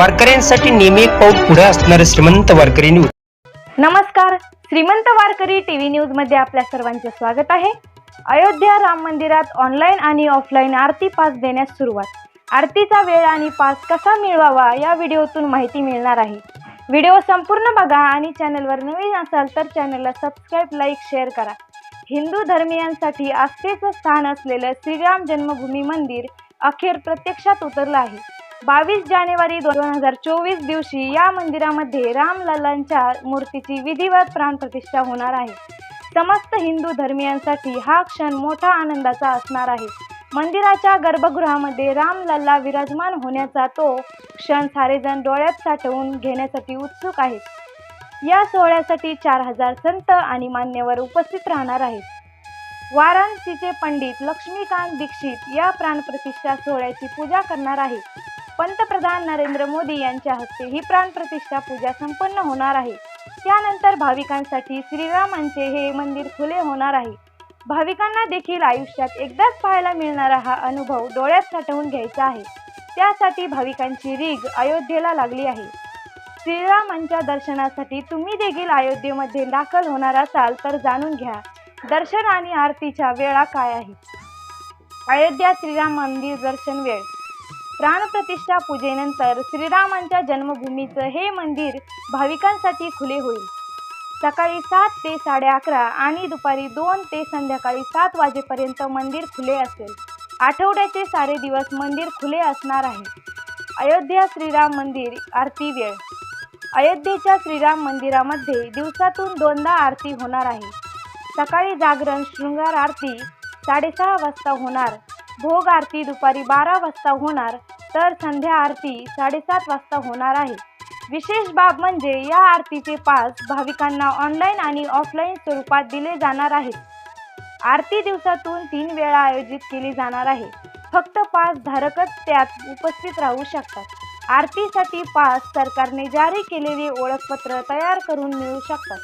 वारकऱ्यांसाठी नेहमी एक पाऊल पुढे असणारे श्रीमंत वारकरी न्यूज. नमस्कार. श्रीमंत वारकरी टीव्ही न्यूजमध्ये आपल्या सर्वांचे स्वागत आहे. अयोध्या राम मंदिरात ऑनलाईन आणि ऑफलाईन आरती पास देण्यास सुरुवात. आरतीचा वेळ आणि पास कसा मिळवावा या व्हिडिओतून माहिती मिळणार आहे. व्हिडिओ संपूर्ण बघा आणि चॅनलवर नवीन असाल तर चॅनलला सबस्क्राईब लाईक शेअर करा. हिंदू धर्मियांसाठी आस्थेचं स्थान असलेलं श्रीराम जन्मभूमी मंदिर अखेर प्रत्यक्षात उतरलं आहे. बावीस जानेवारी दोन हजार चोवीस दिवशी या मंदिरामध्ये रामलल्लांच्या मूर्तीची विधिवत प्राणप्रतिष्ठा होणार आहे. समस्त हिंदू धर्मियांसाठी हा क्षण मोठा आनंदाचा असणार आहे. मंदिराच्या गर्भगृहामध्ये रामलल्ला विराजमान होण्याचा तो क्षण सारेजण डोळ्यात साठवून घेण्यासाठी उत्सुक आहेत. या सोहळ्यासाठी चार हजार संत आणि मान्यवर उपस्थित राहणार आहेत. वाराणसीचे पंडित लक्ष्मीकांत दीक्षित या प्राणप्रतिष्ठा सोहळ्याची पूजा करणार आहेत. पंतप्रधान नरेंद्र मोदी यांच्या हस्ते ही प्राणप्रतिष्ठा पूजा संपन्न होणार आहे. त्यानंतर भाविकांसाठी श्रीरामांचे हे मंदिर खुले होणार आहे. भाविकांना देखील आयुष्यात एकदाच पाहायला मिळणारा हा अनुभव डोळ्यात साठवून घ्यायचा आहे. त्यासाठी भाविकांची रीग अयोध्येला लागली आहे. श्रीरामांच्या दर्शनासाठी तुम्ही देखील अयोध्येमध्ये दाखल होणार असाल तर जाणून घ्या. दर्शन आणि आरतीच्या वेळा काय आहेत अयोध्या श्रीराम मंदिर दर्शन वेळ. प्राणप्रतिष्ठा पूजेनंतर श्रीरामांच्या जन्मभूमीचं हे मंदिर भाविकांसाठी खुले होईल. सकाळी सात ते साडे अकरा आणि दुपारी दोन ते संध्याकाळी सात वाजेपर्यंत मंदिर खुले असेल. आठवड्याचे सारे दिवस मंदिर खुले असणार आहे. अयोध्या श्रीराम मंदिर आरती वेळ. अयोध्येच्या श्रीराम मंदिरामध्ये दिवसातून दोनदा आरती होणार आहे. सकाळी जागरण शृंगार आरती साडेसहा वाजता होणार. भोग आरती दुपारी बारा वाजता होणार. तर संध्या आरती साडेसात वाजता होणार आहे. विशेष बाब म्हणजे या आरतीचे पास भाविकांना ऑनलाईन आणि ऑफलाईन स्वरूपात दिले जाणार आहेत. आरती दिवसातून तीन वेळा आयोजित केली जाणार आहे. फक्त पास धारकच त्यात उपस्थित राहू शकतात. आरतीसाठी पास सरकारने जारी केलेले ओळखपत्र तयार करून मिळू शकतात.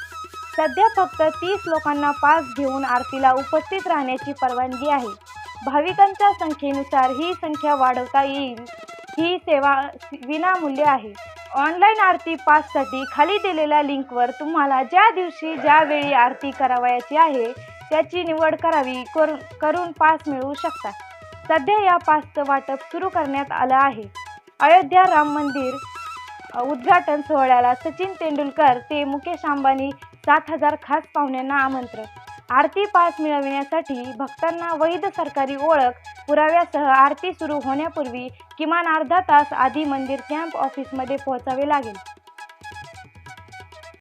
सध्या फक्त तीस लोकांना पास घेऊन आरतीला उपस्थित राहण्याची परवानगी आहे. भाविकांच्या संख्येनुसार ही संख्या वाढवता येईल. ही सेवा विनामूल्य आहे. ऑनलाईन आरती पाससाठी खाली दिलेल्या लिंकवर तुम्हाला ज्या दिवशी ज्या वेळी आरती करावयाची आहे त्याची निवड करावी करून करून पास मिळवू शकता. सध्या या पासचं वाटप सुरू करण्यात आलं आहे. अयोध्या राम मंदिर उद्घाटन सोहळ्याला सचिन तेंडुलकर ते मुकेश अंबानी सात हजार खास पाहुण्यांना आमंत्रण. आरती पास मिळविण्यासाठी भक्तांना वैध सरकारी ओळख पुराव्यासह आरती सुरू होण्यापूर्वी किमान अर्धा तास आधी मंदिर कॅम्प ऑफिसमध्ये पोहोचावे लागेल.